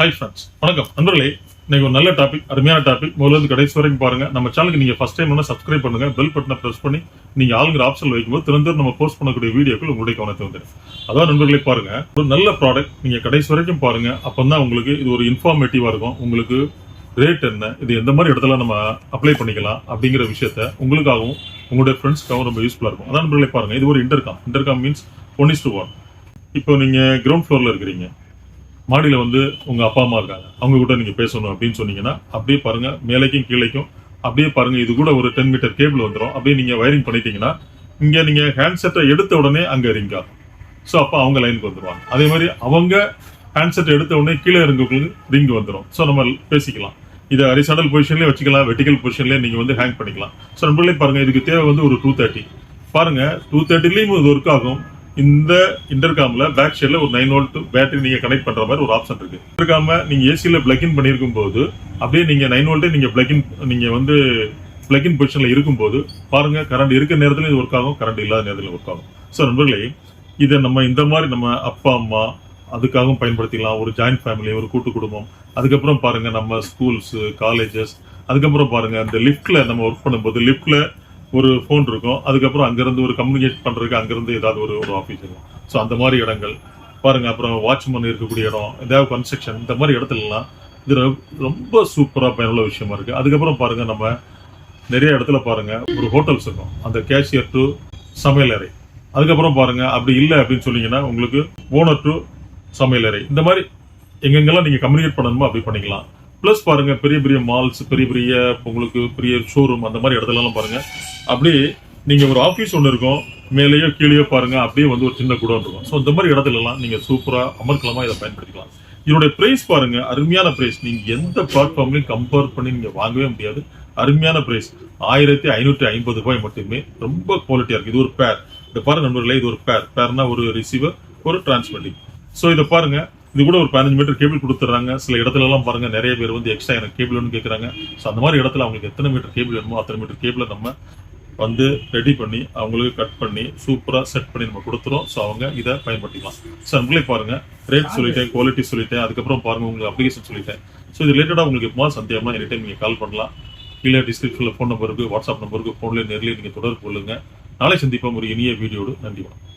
Hi friends வணக்கம். நண்பர்களே இன்னைக்கு ஒரு நல்ல டாபிக் அருமையான டாபிக் முதல்ல கடைசி வரைக்கும் பாருங்க. நம்ம சேனலுக்கு நீங்க ஃபர்ஸ்ட் டைம் சப்ஸ்கிரைப் பண்ணுங்க. பெல் பட்டனை பிரஸ் பண்ணி நீங்க ஆளுங்கிற ஆப்ஷன் வைக்கும்போது திறந்து நம்ம போஸ்ட் பண்ணக்கூடிய வீடியோக்கள் உங்களுடைய கவனத்தை வந்துடும். அதான் நண்பர்களே பாருங்க. ஒரு நல்ல ப்ராடக்ட் நீங்க கடைசி வரைக்கும் பாருங்க. அப்பதான் உங்களுக்கு இது ஒரு இன்ஃபார்மேட்டிவா இருக்கும். உங்களுக்கு ரேட் என்ன இது எந்த மாதிரி இடத்துல நம்ம அப்ளை பண்ணிக்கலாம் அப்படிங்கிற விஷயத்த உங்களுக்காகவும் உங்களுடைய ஃப்ரெண்ட்ஸ்க்காகவும் ரொம்ப யூஸ்ஃபுல்லாக இருக்கும். அதான் நண்பர்களே பாருங்க. இது ஒரு intercom intercom means one is to one இப்போ நீங்கள் கிரவுண்ட் ஃப்ளோரில் இருக்கிறீங்க. மாடியில வந்து உங்க அப்பா அம்மா இருக்காங்க. அவங்க கூட நீங்கள் பேசணும் அப்படின்னு சொன்னீங்கன்னா அப்படியே பாருங்க மேலேக்கும் கீழேக்கும் அப்படியே பாருங்க இது கூட ஒரு டென் மீட்டர் கேபிள் வந்துடும் அப்படியே நீங்க வயரிங் பண்ணிட்டீங்கன்னா இங்கே நீங்கள் ஹேண்ட்செட்டை எடுத்த உடனே அங்கே ரிங் ஆகும். ஸோ அப்போ அவங்க லைனுக்கு வந்துடுவாங்க அதே மாதிரி அவங்க ஹேண்ட்செட் எடுத்த உடனே கீழே இருக்கவங்களுக்கு ரிங் வந்துடும் ஸோ நம்ம பேசிக்கலாம். இதை ஹரிசாண்டல் பொசிஷன்லேயே வச்சுக்கலாம் வெர்டிகல் பொசிஷன்லேயே நீங்கள் வந்து ஹேங் பண்ணிக்கலாம். ஸோ நம்மளே பாருங்க இதுக்கு தேவை வந்து ஒரு டூ தேர்ட்டி பாருங்க டூ தேர்ட்டிலையும் இது ஒர்க் ஆகும். இந்த இன்டர்காம்ல பேக் சைடில் ஒரு நைன் வோல்ட் பேட்டரி நீங்க கனெக்ட் பண்ற மாதிரி ஒரு ஆப்ஷன் இருக்கு. இன்டர்காம நீங்க ஏசில பிளக் இன் பண்ணிருக்கும் போது அப்படியே நீங்க நைன் வோல்ட்டே நீங்க பிளக் இன் நீங்க வந்து பிளக் இன் பொசிஷன்ல இருக்கும்போது பாருங்க கரண்ட் இருக்க நேரத்துல இது ஒர்க் ஆகும் கரண்ட் இல்லாத நேரத்துல ஒர்க் ஆகும். ஸோ நண்பர்களே இதை நம்ம இந்த மாதிரி நம்ம அப்பா அம்மா அதுக்காகவும் பயன்படுத்திக்கலாம். ஒரு ஜாயிண்ட் ஃபேமிலி ஒரு கூட்டு குடும்பம். அதுக்கப்புறம் பாருங்க நம்ம ஸ்கூல்ஸ் காலேஜஸ் அதுக்கப்புறம் பாருங்க அந்த லிஃப்ட்டில் நம்ம ஒர்க் பண்ணும்போது லிஃப்ட்டில் ஒரு ஃபோன் இருக்கும். அதுக்கப்புறம் அங்கேருந்து ஒரு கம்யூனிகேட் பண்ணுறதுக்கு அங்கேருந்து ஏதாவது ஒரு ஒரு ஆஃபீஸ் இருக்கும். ஸோ அந்த மாதிரி இடங்கள். பாருங்கள் அப்புறம் வாட்ச்மேன் இருக்கக்கூடிய இடம் ஏதாவது கன்ஸ்ட்ரக்ஷன் இந்த மாதிரி இடத்துலலாம் இது ரொம்ப சூப்பராக பயனுள்ள விஷயமா இருக்குது அதுக்கப்புறம் பாருங்கள் நம்ம நிறைய இடத்துல பாருங்கள் ஒரு ஹோட்டல்ஸ் இருக்கும். அந்த கேஷியர் டு சமையலறை அதுக்கப்புறம் பாருங்கள் அப்படி இல்லை அப்படின்னு சொன்னீங்கன்னா உங்களுக்கு ஓனர் டு சமையலறை இந்த மாதிரி எங்கெங்கெல்லாம் நீங்கள் கம்யூனிகேட் பண்ணணுமோ அப்படி பண்ணிக்கலாம். ப்ளஸ் பாருங்க பெரிய பெரிய மால்ஸ் பெரிய பெரிய உங்களுக்கு பெரிய ஷோரூம் அந்த மாதிரி இடத்துலலாம் பாருங்க. அப்படியே நீங்க ஒரு ஆஃபீஸ் ஒன்று இருக்கும் மேலேயோ கீழேயோ பாருங்க அப்படியே வந்து ஒரு சின்ன குடோன் இருக்கும். ஸோ இந்த மாதிரி இடத்துலலாம் நீங்க சூப்பரா அமர்க்கலமா இதை பயன்படுத்திக்கலாம். இதனுடைய பிரைஸ் பாருங்க அருமையான பிரைஸ் நீங்க எந்த பிளாட்ஃபார்ம்லையும் கம்பேர் பண்ணி நீங்க வாங்கவே முடியாது. அருமையான பிரைஸ் ஆயிரத்தி ஐநூற்றி ஐம்பது ரூபாய் மட்டுமே. ரொம்ப குவாலிட்டியா இருக்கு. இது ஒரு பேர் இந்த பாருங்க நண்பர்களே இது ஒரு பேர் பேர்னா ஒரு ரிசீவர் ஒரு டிரான்ஸ்மிட்டிங் ஸோ இதை பாருங்க இது கூட ஒரு பதினஞ்சு மீட்டர் கேபிள் கொடுத்துட்றாங்க. சில இடத்துலலாம் பாருங்கள் நிறைய பேர் வந்து எக்ஸ்ட்ரா எனக்கு கேபிள் ஒன்று கேட்குறாங்க ஸோ அந்த மாதிரி இடத்துல அவங்களுக்கு எத்தனை மீட்டர் கேபிள் வேணுமோ அத்தனை மீட்டர் கேபிளை நம்ம வந்து ரெடி பண்ணி அவங்களுக்கு கட் பண்ணி சூப்பராக செட் பண்ணி நம்ம கொடுத்துறோம். ஸோ அவங்க இதை பயன்படுத்திக்கலாம். ஸோ நம்மளே பாருங்கள் ரேட் சொல்லிட்டேன் குவாலிட்டி சொல்லிட்டேன் அதுக்கப்புறம் பாருங்கள் உங்களுக்கு அப்ளிகேஷன் சொல்லிட்டேன். ஸோ இது ரிலேட்டடாக உங்களுக்கு எப்போ சந்தேகமாக எனி டைம் நீங்கள் கால் பண்ணலாம். கீழே டிஸ்கிரிப்ஷனில் ஃபோன் நம்பருக்கு வாட்ஸ்அப் நம்பருக்கு ஃபோன்லேயே நேர்லேயே நீங்கள் தொடர்பு கொள்ளுங்கள் நாளை சந்திப்போம் ஒரு இனிய வீடியோடு. நன்றி வணக்கம்.